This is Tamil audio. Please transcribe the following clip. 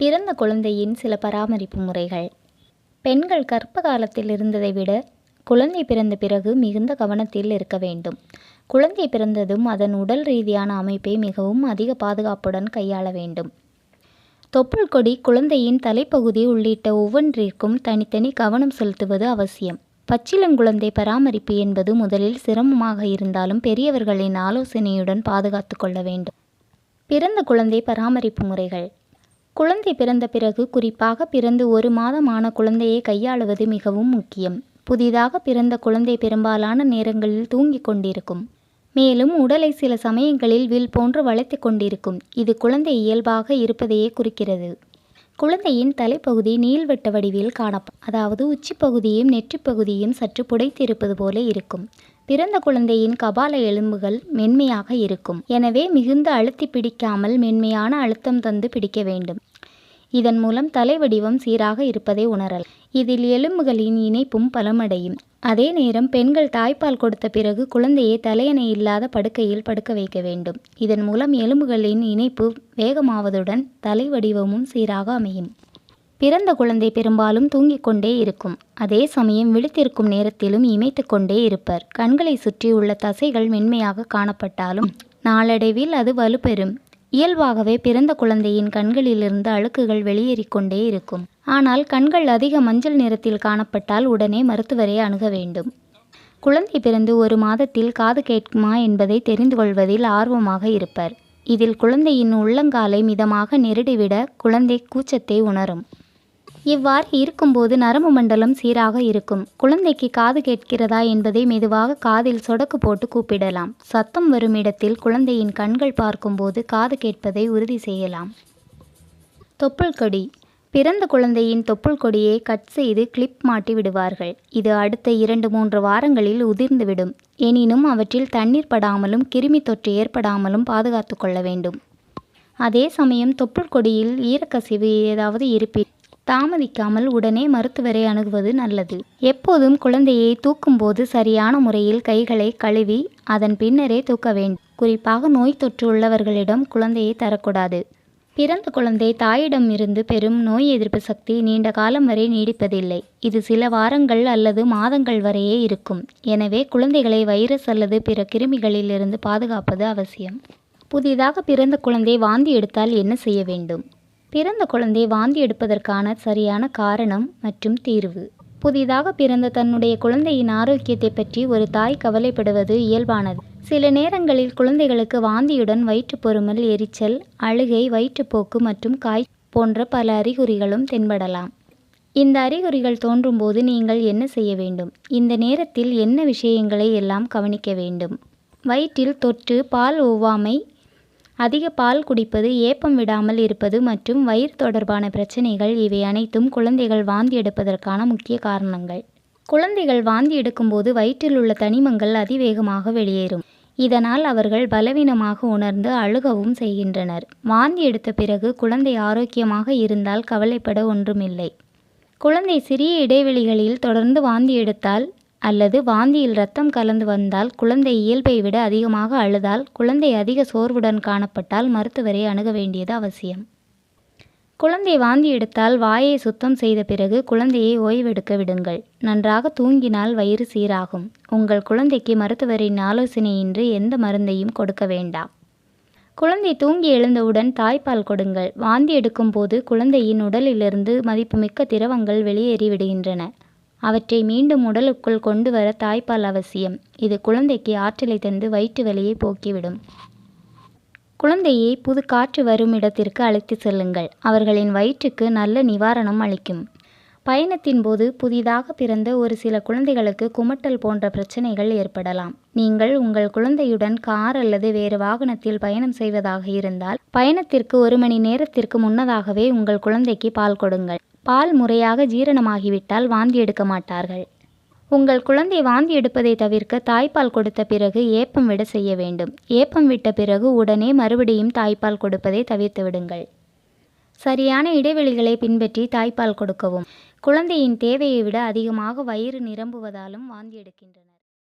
பிறந்த குழந்தையின் சில பராமரிப்பு முறைகள். பெண்கள் கர்ப்ப காலத்தில் இருந்ததை விட குழந்தை பிறந்த பிறகு மிகுந்த கவனத்தில் இருக்க வேண்டும். குழந்தை பிறந்ததும் அதன் உடல் ரீதியான அமைப்பை மிகவும் அதிக பாதுகாப்புடன் கையாள வேண்டும். தொப்புள் கொடி குழந்தையின் தலைப்பகுதி உள்ளிட்ட ஒவ்வொன்றிற்கும் தனித்தனி கவனம் செலுத்துவது அவசியம். பச்சிளங்குழந்தை பராமரிப்பு என்பது முதலில் சிரமமாக இருந்தாலும் பெரியவர்களின் ஆலோசனையுடன் பாதுகாத்து கொள்ள வேண்டும். பிறந்த குழந்தை பராமரிப்பு முறைகள். குழந்தை பிறந்த பிறகு குறிப்பாக பிறந்து ஒரு மாதமான குழந்தையை கையாளுவது மிகவும் முக்கியம். புதிதாக பிறந்த குழந்தை பெரும்பாலான நேரங்களில் தூங்கிக் கொண்டிருக்கும். மேலும் உடலை சில சமயங்களில் வில் போன்று வளைத்து கொண்டிருக்கும். இது குழந்தை இயல்பாக இருப்பதையே குறிக்கிறது. குழந்தையின் தலைப்பகுதி நீள்வட்ட வடிவில் காணப்படும் அதாவது உச்சிப்பகுதியும் நெற்றிப்பகுதியும் சற்று புடைத்திருப்பது போல இருக்கும். பிறந்த குழந்தையின் கபால எலும்புகள் மென்மையாக இருக்கும். எனவே மிகுந்த அழுத்தி பிடிக்காமல் மென்மையான அழுத்தம் தந்து பிடிக்க வேண்டும். இதன் மூலம் தலைவடிவம் சீராக இருப்பதை உணரலாம் இதில் எலும்புகளின் இணைப்பும் பலமடையும். அதே நேரம் பெண்கள் தாய்ப்பால் கொடுத்த பிறகு குழந்தையை தலையணை இல்லாத படுக்கையில் படுக்க வைக்க வேண்டும். இதன் மூலம் எலும்புகளின் இணைப்பு வேகமாவதுடன் தலை வடிவமும் சீராக அமையும். பிறந்த குழந்தை பெரும்பாலும் தூங்கிக் கொண்டே இருக்கும். அதே சமயம் விழித்திருக்கும் நேரத்திலும் இமைத்து கொண்டே இருப்பர். கண்களை சுற்றியுள்ள தசைகள் மென்மையாக காணப்பட்டாலும் நாளடைவில் அது வலுப்பெறும். இயல்பாகவே பிறந்த குழந்தையின் கண்களிலிருந்து அழுக்குகள் வெளியேறிக்கொண்டே இருக்கும். ஆனால் கண்கள் அதிக மஞ்சள் நிறத்தில் காணப்பட்டால் உடனே மருத்துவரை அணுக வேண்டும். குழந்தை பிறந்து ஒரு மாதத்தில் காது கேட்குமா என்பதை தெரிந்து கொள்வதில் ஆர்வமாக இருப்பர். இதில் குழந்தையின் உள்ளங்காலை மிதமாக நெருடிவிட குழந்தை கூச்சத்தை உணரும். இவ்வாறு இருக்கும்போது நரம்பு மண்டலம் சீராக இருக்கும். குழந்தைக்கு காது கேட்கிறதா என்பதை மெதுவாக காதில் சொடக்கு போட்டு கூப்பிடலாம். சத்தம் வரும் இடத்தில் குழந்தையின் கண்கள் பார்க்கும்போது காது கேட்பதை உறுதி செய்யலாம். தொப்புள் கொடி. பிறந்த குழந்தையின் தொப்புள் கொடியை கட் செய்து கிளிப் மாட்டி விடுவார்கள். இது அடுத்த இரண்டு மூன்று வாரங்களில் உதிர்ந்துவிடும். எனினும் அவற்றில் தண்ணீர் படாமலும் கிருமி தொற்று ஏற்படாமலும் பாதுகாத்து கொள்ள வேண்டும். அதே சமயம் தொப்புள் கொடியில் ஈரக்கசிவு ஏதாவது இருப்பின் தாமதிக்காமல் உடனே மருத்துவரை அணுகுவது நல்லது. எப்போதும் குழந்தையை தூக்கும்போது சரியான முறையில் கைகளை கழுவி அதன் பின்னரே தூக்க வேண்டும் குறிப்பாக நோய் தொற்று உள்ளவர்களிடம் குழந்தையை தரக்கூடாது. பிறந்த குழந்தை தாயிடம் இருந்து பெறும் நோய் எதிர்ப்பு சக்தி நீண்ட காலம் வரை நீடிப்பதில்லை. இது சில வாரங்கள் அல்லது மாதங்கள் வரையே இருக்கும். எனவே குழந்தைகளை வைரஸ் அல்லது பிற கிருமிகளிலிருந்து பாதுகாப்பது அவசியம். புதிதாக பிறந்த குழந்தை வாந்தி எடுத்தால் என்ன செய்ய வேண்டும்? பிறந்த குழந்தை வாந்தி எடுப்பதற்கான சரியான காரணம் மற்றும் தீர்வு. புதிதாக பிறந்த தன்னுடைய குழந்தையின் ஆரோக்கியத்தை பற்றி ஒரு தாய் கவலைப்படுவது இயல்பானது. சில நேரங்களில் குழந்தைகளுக்கு வாந்தியுடன் வயிற்றுப்பொருமல் எரிச்சல் அழுகை வயிற்றுப்போக்கு மற்றும் காய் போன்ற பல அறிகுறிகளும் தென்படலாம். இந்த அறிகுறிகள் தோன்றும்போது நீங்கள் என்ன செய்ய வேண்டும்? இந்த நேரத்தில் என்ன விஷயங்களை எல்லாம் கவனிக்க வேண்டும்? வயிற்றில் தொற்று பால் ஒவ்வாமை அதிக பால் குடிப்பது ஏப்பம் விடாமல் இருப்பது மற்றும் வயிறு தொடர்பான பிரச்சனைகள் இவை அனைத்தும் குழந்தைகள் வாந்தி எடுப்பதற்கான முக்கிய காரணங்கள். குழந்தைகள் வாந்தி எடுக்கும்போது வயிற்றில் உள்ள தனிமங்கள் அதிவேகமாக வெளியேறும். இதனால் அவர்கள் பலவீனமாக உணர்ந்து அழுகவும் செய்கின்றனர். வாந்தி எடுத்த பிறகு குழந்தை ஆரோக்கியமாக இருந்தால் கவலைப்பட ஒன்றுமில்லை. குழந்தை சிறிய இடைவெளிகளில் தொடர்ந்து வாந்தி எடுத்தால் அல்லது வாந்தியில் இரத்தம் கலந்து வந்தால் குழந்தை இயல்பை விட அதிகமாக அழுதால் குழந்தை அதிக சோர்வுடன் காணப்பட்டால் மருத்துவரை அணுக வேண்டியது அவசியம். குழந்தை வாந்தி எடுத்தால் வாயை சுத்தம் செய்த பிறகு குழந்தையை ஓய்வெடுக்க விடுங்கள். நன்றாக தூங்கினால் வயிறு சீராகும். உங்கள் குழந்தைக்கு மருத்துவரின் ஆலோசனையின்றி எந்த மருந்தையும் கொடுக்க வேண்டாம். குழந்தை தூங்கி எழுந்தவுடன் தாய்ப்பால் கொடுங்கள். வாந்தி எடுக்கும்போது குழந்தையின் உடலிலிருந்து மதிப்புமிக்க திரவங்கள் வெளியேறி விடுகின்றன அவற்றை மீண்டும் உடலுக்குள் கொண்டு வர தாய்ப்பால் அவசியம். இது குழந்தைக்கு ஆற்றலை தந்து வயிற்று வலியை போக்கிவிடும். குழந்தையை புது காற்று வரும் இடத்திற்கு அழைத்து செல்லுங்கள். அவர்களின் வயிற்றுக்கு நல்ல நிவாரணம் அளிக்கும். பயணத்தின் போது புதிதாக பிறந்த ஒரு சில குழந்தைகளுக்கு குமட்டல் போன்ற பிரச்சனைகள் ஏற்படலாம். நீங்கள் உங்கள் குழந்தையுடன் கார் அல்லது வேறு வாகனத்தில் பயணம் செய்வதாக இருந்தால் பயணத்திற்கு ஒரு மணி நேரத்திற்கு முன்னதாகவே உங்கள் குழந்தைக்கு பால் கொடுங்கள். பால் முறையாக ஜீரணமாகிவிட்டால் வாந்தி எடுக்க மாட்டார்கள். உங்கள் குழந்தை வாந்தி எடுப்பதை தவிர்க்க தாய்ப்பால் கொடுத்த பிறகு ஏப்பம் விட செய்ய வேண்டும். ஏப்பம் விட்ட பிறகு உடனே மறுபடியும் தாய்ப்பால் கொடுப்பதை தவிர்த்து விடுங்கள். சரியான இடைவெளிகளை பின்பற்றி தாய்ப்பால் கொடுக்கவும். குழந்தையின் தேவையை விட அதிகமாக வயிறு நிரம்புவதாலும் வாந்தி எடுக்கின்றனர்.